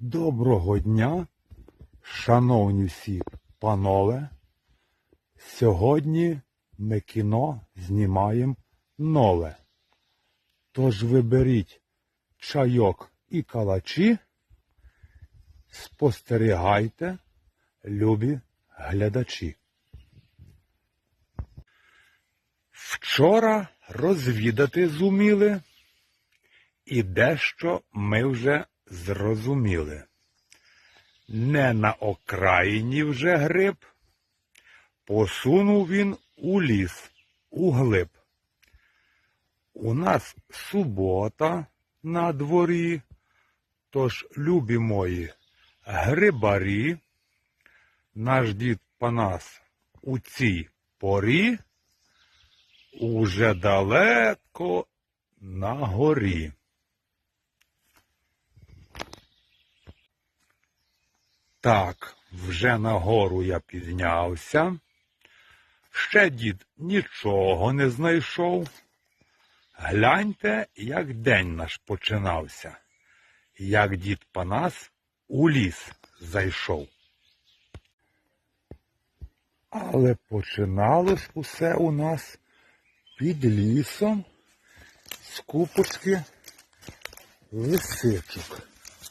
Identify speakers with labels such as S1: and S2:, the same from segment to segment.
S1: Доброго дня, шановні всі панове. Сьогодні ми кіно знімаємо нове. Тож виберіть чайок і калачі, спостерігайте, любі глядачі. Вчора розвідати зуміли, і дещо ми вже зрозуміли. Не на окраїні вже гриб, посунув він у ліс, у глиб. У нас субота на дворі, тож, любі мої, грибарі, наш дід Панас у цій порі уже далеко на горі. Так, вже на гору я піднявся. Ще дід нічого не знайшов. Гляньте, як день наш починався, як дід Панас у ліс зайшов. Але починалось усе у нас під лісом з купочки лисичок.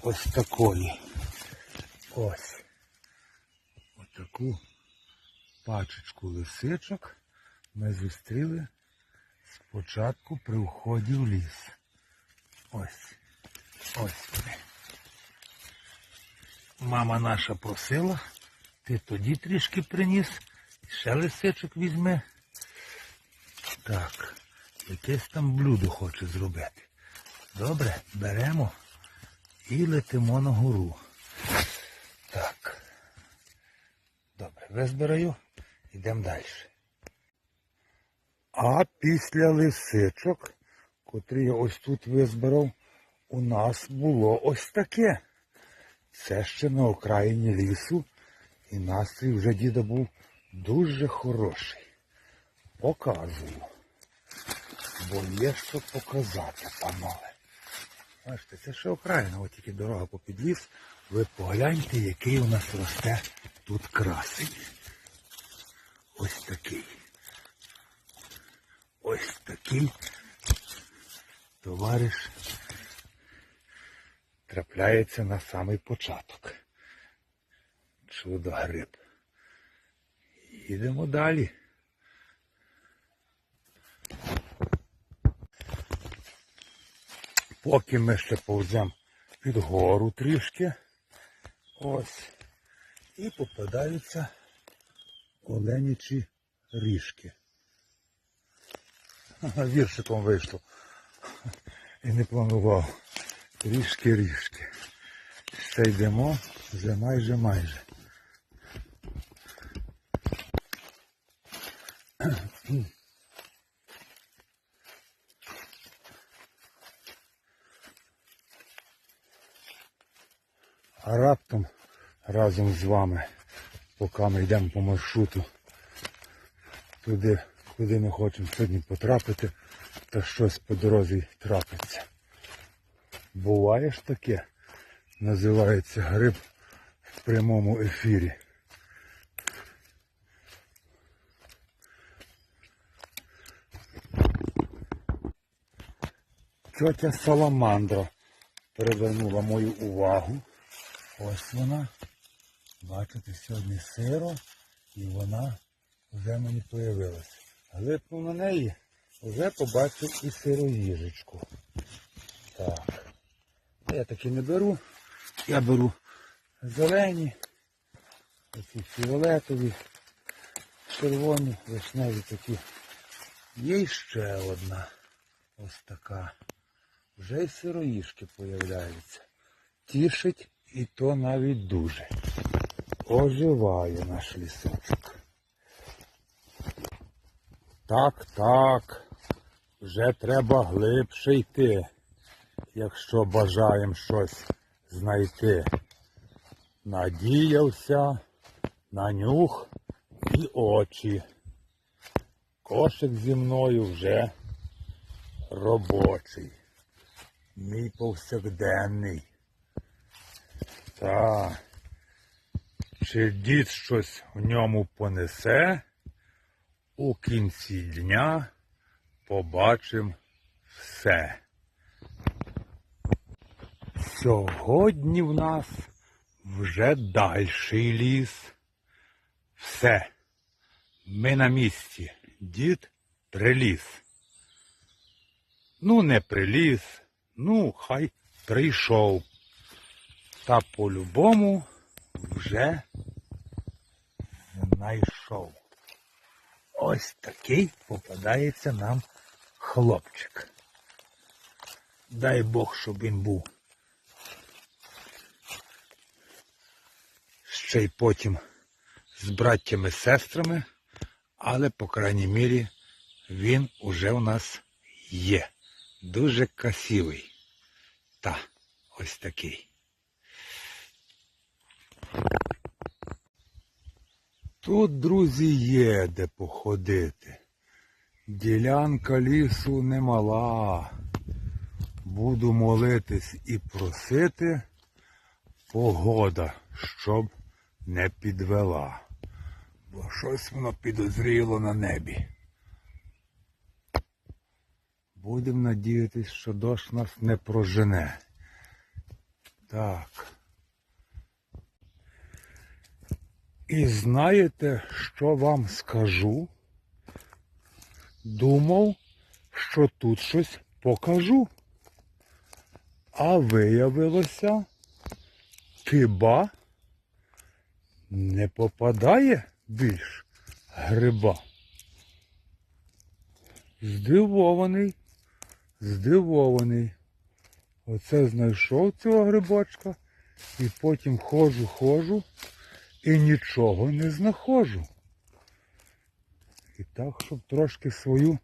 S1: Ось такої. Ось. Отаку пачечку лисичок ми зустріли спочатку при вході в ліс. Ось. Ось вони. Мама наша просила, ти тоді трішки приніс, ще лисичок візьми. Так, якесь там блюдо хоче зробити. Добре, беремо і летимо на гору. Так. Добре, визбираю, йдемо далі. А після лисичок, котрі я ось тут визбирав, у нас було ось таке. Це ще на окраїні лісу, і настрій вже діда був дуже хороший. Показую. Бо є що показати, панове. Бачите, це ще окраїна, от тільки дорога попід ліс. Ви погляньте, який у нас росте тут красень. Ось такий. Ось такий товариш трапляється на самий початок. Чудо гриб. Їдемо далі. Поки ми ще повземо під гору трішки. Ось. І попадаються оленячі ріжки. Віршиком вийшло. І не планував. Ріжки, ріжки. Ще йдемо вже майже майже. А раптом разом з вами, поки ми йдемо по маршруту, туди, куди ми хочемо сьогодні потрапити, та щось по дорозі трапиться. Буває ж таке, називається гриб в прямому ефірі. Тьотя Саламандра привернула мою увагу. Ось вона. Бачите, сьогодні сиро і вона вже мені появилася. Глипнув на неї, вже побачив і сироїжечку. Так. Я таки не беру. Я беру зелені, оці фіолетові, червоні, вишневі такі. Є ще одна. Ось така. Вже й сироїжки появляються. Тішить і то навіть дуже. Оживає наш лісочок. Так, так. Вже треба глибше йти, якщо бажаємо щось знайти. Надіявся на нюх і очі. Кошик зі мною вже робочий. Мій повсякденний. Та. Чи дід щось в ньому понесе? У кінці дня побачим все. Сьогодні в нас вже дальший ліс. Все. Ми на місці. Дід приліз. Ну, не приліз, ну, хай прийшов. Та по-любому вже знайшов. Ось такий попадається нам хлопчик. Дай Бог, щоб він був. Ще й потім з браттями-сестрами, але, по крайній мірі, він уже у нас є. Дуже красивий. Та, ось такий. Тут, друзі, є де походити. Ділянка лісу немала. Буду молитись і просити погода, щоб не підвела. Бо щось воно підозріло на небі. Будемо надіятись, що дощ нас не прожене. Так. І знаєте, що вам скажу? Думав, що тут щось покажу. А виявилося, хіба не попадає більш гриба. Здивований, здивований. Оце знайшов цього грибочка і потім ходжу, ходжу і нічого не знаходжу. І так, щоб трошки свою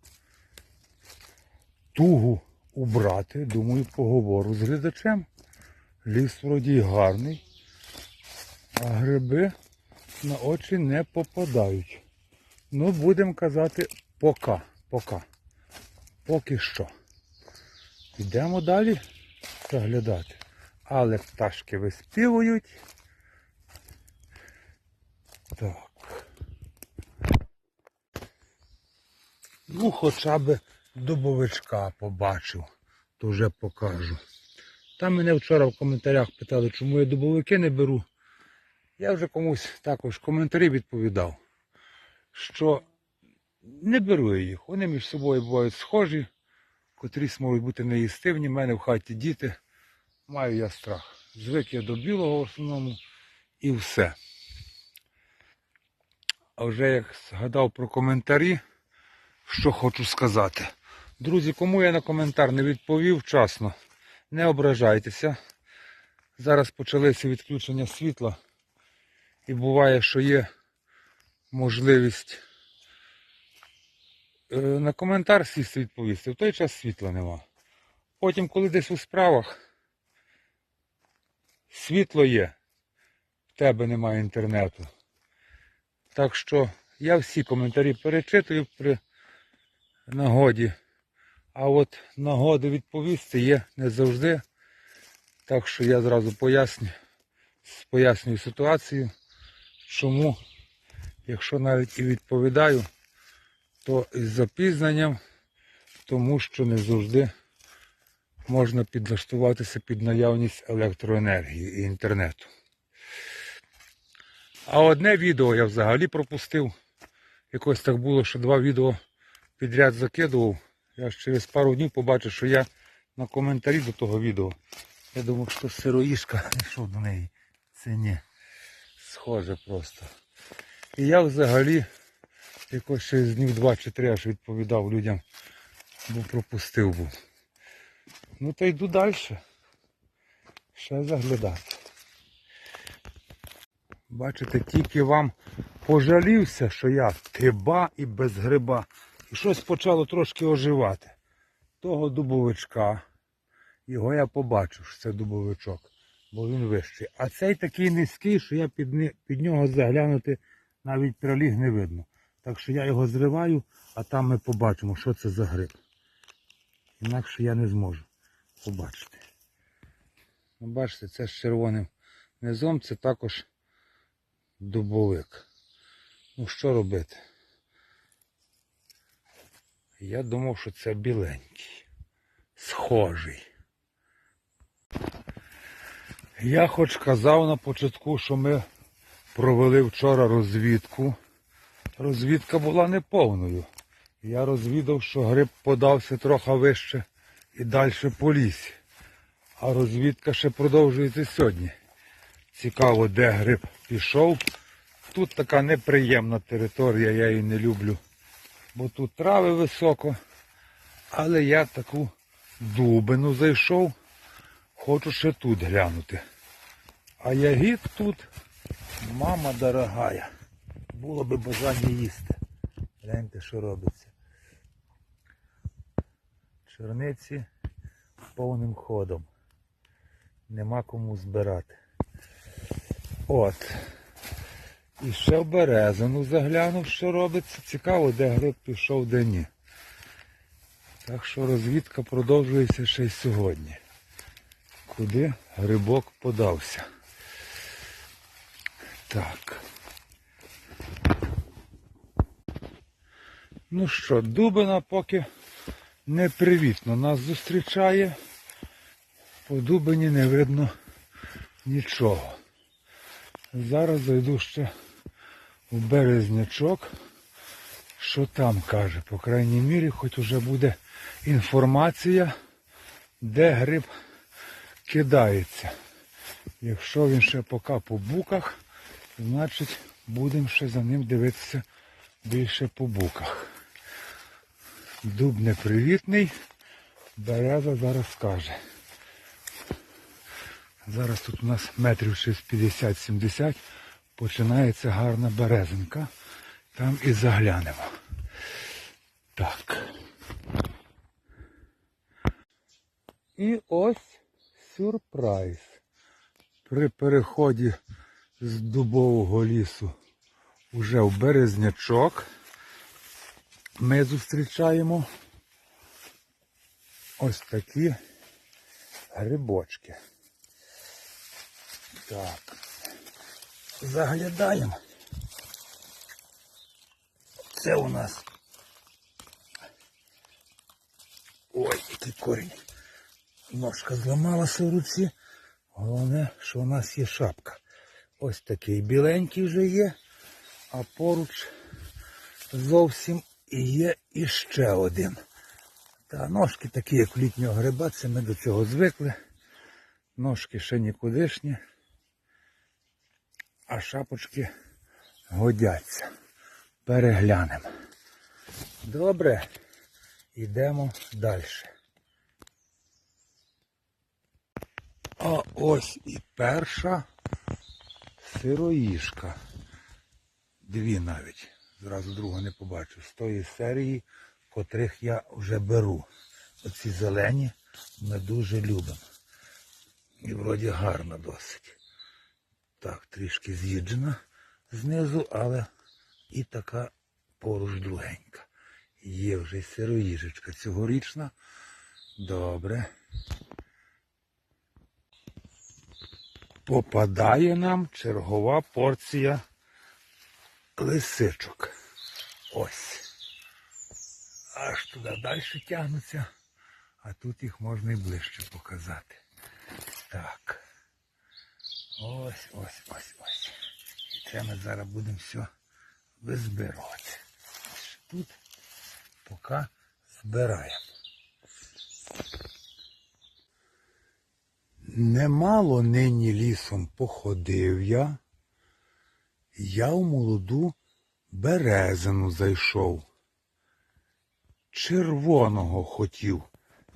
S1: тугу убрати, думаю, поговору з глядачем. Ліс вроді гарний, а гриби на очі не попадають. Ну, будемо казати, пока, пока. Поки що. Йдемо далі заглядати. Але пташки виспівують. Так. Ну, хоча б дубовичка побачив, то вже покажу. Там мене вчора в коментарях питали, чому я дубовики не беру. Я вже комусь також коментарі відповідав, що не беру я їх. Вони між собою бувають схожі, котрісь можуть бути неїстивні. У мене в хаті діти. Маю я страх. Звик я до білого в основному і все. А вже як згадав про коментарі, що хочу сказати. Друзі, кому я на коментар не відповів вчасно, не ображайтеся. Зараз почалися відключення світла. І буває, що є можливість е, на коментар сісти відповісти. В той час світла нема. Потім, коли десь у справах, світло є, в тебе немає інтернету. Так що я всі коментарі перечитую при нагоді. А от нагоди відповісти є не завжди. Так що я зразу поясню, пояснюю ситуацію, чому, якщо навіть і відповідаю, то із запізненням, тому що не завжди можна підлаштуватися під наявність електроенергії і інтернету. А одне відео я взагалі пропустив. Якось так було, що два відео підряд закидував. Я ж через пару днів побачив, що я на коментарі до того відео. Я думав, що сироїшка йшов до неї. Це ні. Схоже просто. І я взагалі якось через днів два чи три аж відповідав людям, бо пропустив був. Ну та йду далі. Ще заглядати. Бачите, тільки вам пожалівся, що я тиба і без гриба. І щось почало трошки оживати. Того дубовичка, його я побачив, що це дубовичок, бо він вищий. А цей такий низький, що я під, під нього заглянути навіть проліг не видно. Так що я його зриваю, а там ми побачимо, що це за гриб. Інакше я не зможу побачити. Ну, бачите, це з червоним Низом це також дубовик. Ну що робити? Я думав, що це біленький, схожий. Я хоч казав на початку, що ми провели вчора розвідку. Розвідка була неповною. Я розвідав, що гриб подався трохи вище і далі по лісі. А розвідка ще продовжується сьогодні. Цікаво, де гриб пішов. Тут така неприємна територія, я її не люблю. Бо тут трави високо. Але я таку дубину зайшов. Хочу ще тут глянути. А ягід тут, мама дорогая. Було би бажання їсти. Гляньте, що робиться. Черниці повним ходом. Нема кому збирати. От. І ще в березину заглянув, що робиться. Цікаво, де гриб пішов, де ні. Так що розвідка продовжується ще й сьогодні. Куди грибок подався. Так. Ну що, Дубина поки непривітно нас зустрічає. По Дубині не видно нічого. Зараз зайду ще у березнячок. Що там каже? По крайній мірі, хоч уже буде інформація, де гриб кидається. Якщо він ще поки по буках, значить будемо ще за ним дивитися більше по буках. Дуб непривітний, береза зараз скаже. Зараз тут у нас метрів щось 50-70 починається гарна березинка. Там і заглянемо. Так. І ось сюрприз. При переході з дубового лісу уже в березнячок ми зустрічаємо ось такі грибочки. Так. Заглядаємо. Це у нас. Ой, який корінь. Ножка зламалася в руці. Головне, що у нас є шапка. Ось такий біленький вже є, а поруч зовсім і є іще один. Та ножки такі, як літнього гриба, це ми до цього звикли. Ножки ще нікудишні, а шапочки годяться. Переглянемо. Добре, йдемо далі. А ось і перша сироїшка. Дві навіть. Зразу другу не побачу. З тої серії, котрих я вже беру. Оці зелені ми дуже любимо. І вроді гарна досить. Так, трішки з'їджена знизу, але і така поруч другенька. Є вже сироїжечка цьогорічна. Добре. Попадає нам чергова порція лисичок. Ось. Аж туди далі тягнуться, а тут їх можна і ближче показати. Так. Ось, ось, ось, ось. І це ми зараз будемо все визбирати. Тут поки збираємо. Немало нині лісом походив я. Я в молоду березину зайшов. Червоного хотів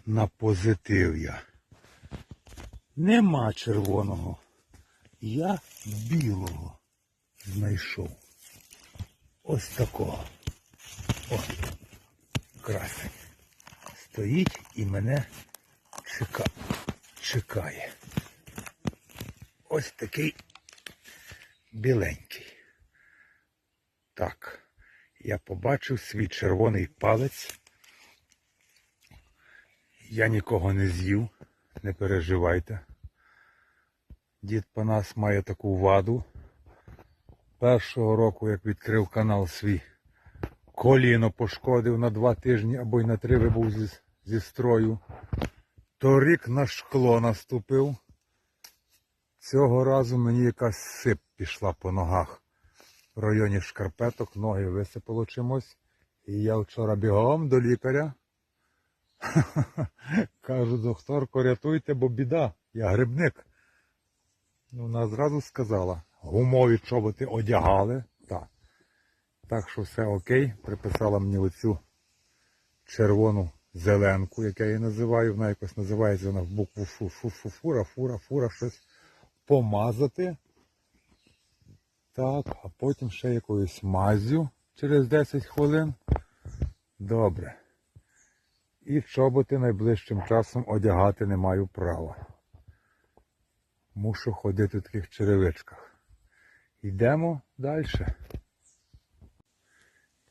S1: на позитив я. Нема червоного. Я білого знайшов. Ось такого. О, красень. Стоїть і мене чека... чекає. Ось такий біленький. Так, я побачив свій червоний палець. Я нікого не з'їв, не переживайте. Дід Панас має таку ваду. Першого року, як відкрив канал свій, коліно пошкодив на два тижні або й на три вибув зі, зі строю. Торік на шкло наступив. Цього разу мені якась сип пішла по ногах. В районі шкарпеток ноги висипало чимось. І я вчора бігом до лікаря. Кажу, докторко, рятуйте, бо біда, я грибник. Ну, вона зразу сказала, гумові чоботи одягали. Так. Так що все окей. Приписала мені оцю червону зеленку, як я її називаю. Вона якось називається вона в букву фу, фу, фу, фура, фура, фура, щось помазати. Так, а потім ще якоюсь мазю через 10 хвилин. Добре. І чоботи найближчим часом одягати не маю права. Мушу ходити в таких черевичках. Йдемо далі.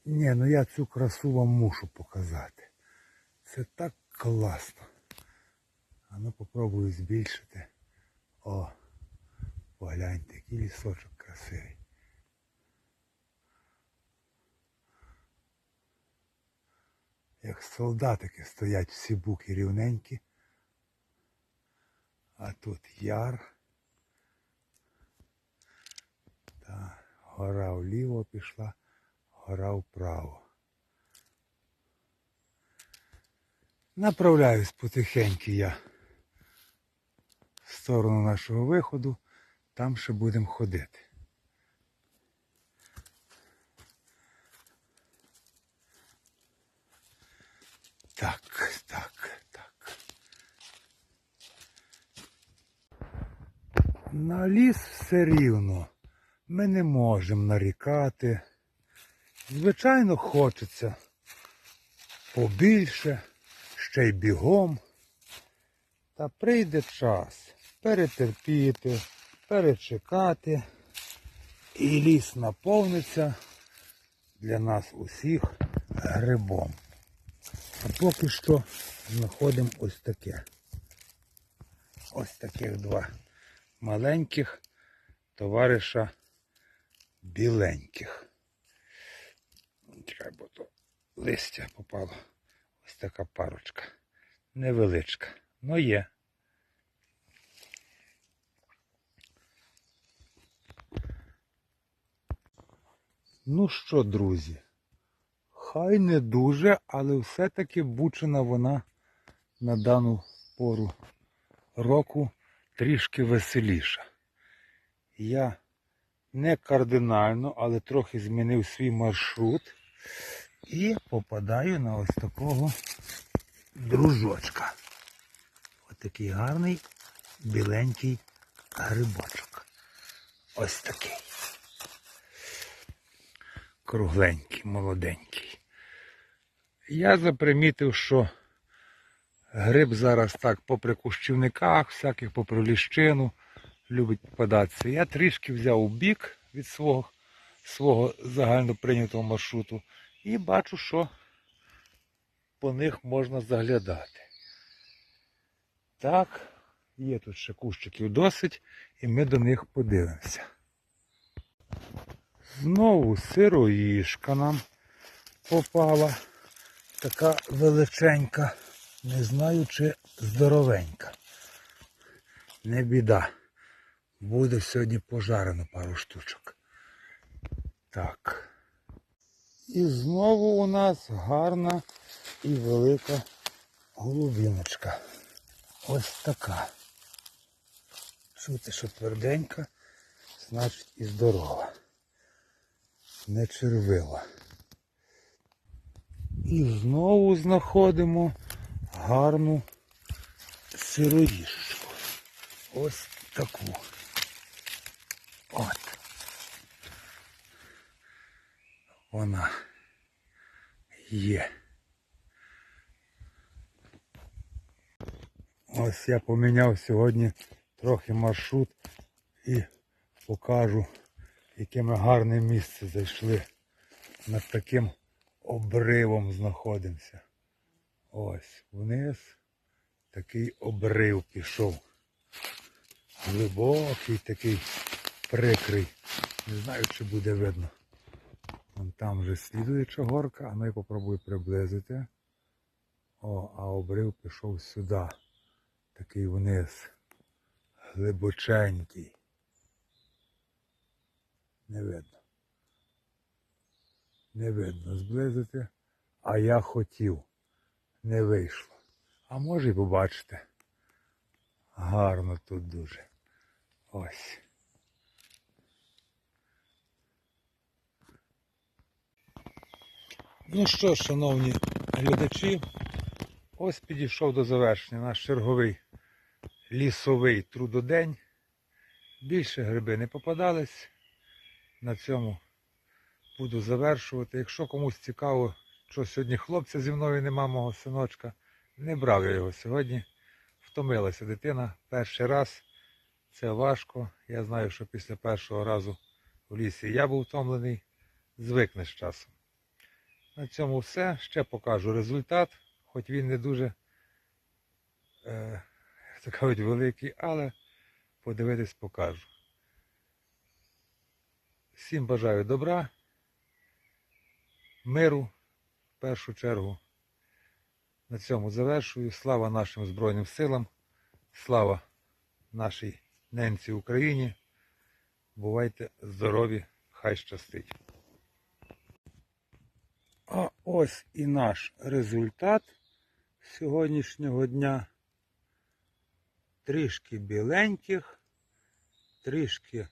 S1: Ні, ну я цю красу вам мушу показати. Це так класно. А ну попробую збільшити. О, погляньте, який лісочок красивий. Як солдатики стоять всі буки рівненькі. А тут яр. Та гора вліво пішла, гора вправо. Направляюсь потихеньки я в сторону нашого виходу, там ще будемо ходити. Так, так, так. На ліс все рівно. Ми не можемо нарікати. Звичайно, хочеться побільше, ще й бігом. Та прийде час перетерпіти, перечекати, і ліс наповниться для нас усіх грибом. А поки що знаходимо ось таке. Ось таких два маленьких товариша біленьких. Чекай, бо то листя попало. Ось така парочка. Невеличка. Ну є. Ну що, друзі? Хай не дуже, але все-таки бучина вона на дану пору року трішки веселіша. Я не кардинально, але трохи змінив свій маршрут і попадаю на ось такого дружочка. Ось такий гарний біленький грибочок. Ось такий. Кругленький, молоденький. Я запримітив, що гриб зараз так попри кущівниках, всяких попри ліщину, любить попадатися. Я трішки взяв у бік від свого, свого загально прийнятого маршруту і бачу, що по них можна заглядати. Так, є тут ще кущиків досить, і ми до них подивимося. Знову сироїшка нам попала. Така величенька. Не знаю, чи здоровенька. Не біда. Буде сьогодні пожарено пару штучок. Так. І знову у нас гарна і велика голубіночка. Ось така. Чути, що тверденька, значить і здорова. Не червива. І знову знаходимо гарну сироїжечку. Ось таку. От. Вона є. Ось я поміняв сьогодні трохи маршрут і покажу, яке ми гарне місце зайшли. Над таким обривом знаходимося. Ось вниз такий обрив пішов. глибокий такий прикрий. Не знаю, чи буде видно. Вон там вже слідуюча горка, а ну я попробую приблизити. О, а обрив пішов сюди. Такий вниз. Глибоченький. Не видно. Не видно зблизити. А я хотів. Не вийшло. А може і побачите. Гарно тут дуже. Ось. Ну що, шановні глядачі, ось підійшов до завершення наш черговий лісовий трудодень. Більше гриби не попадались. На цьому буду завершувати. Якщо комусь цікаво, що сьогодні хлопця зі мною нема мого синочка, не брав я його сьогодні. Втомилася дитина перший раз. Це важко. Я знаю, що після першого разу в лісі я був втомлений. Звикне з часом. На цьому все. Ще покажу результат, хоч він не дуже е, кажуть, великий, але подивитись покажу. Всім бажаю добра, миру в першу чергу. На цьому завершую. Слава нашим Збройним силам, слава нашій ненці Україні. Бувайте здорові, хай щастить. А ось і наш результат сьогоднішнього дня. Трішки біленьких, трішки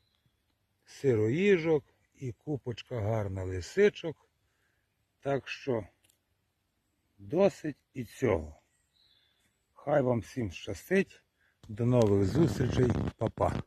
S1: сироїжок і купочка гарна лисичок. Так що досить і цього. Хай вам всім щастить. До нових зустрічей, Па-па.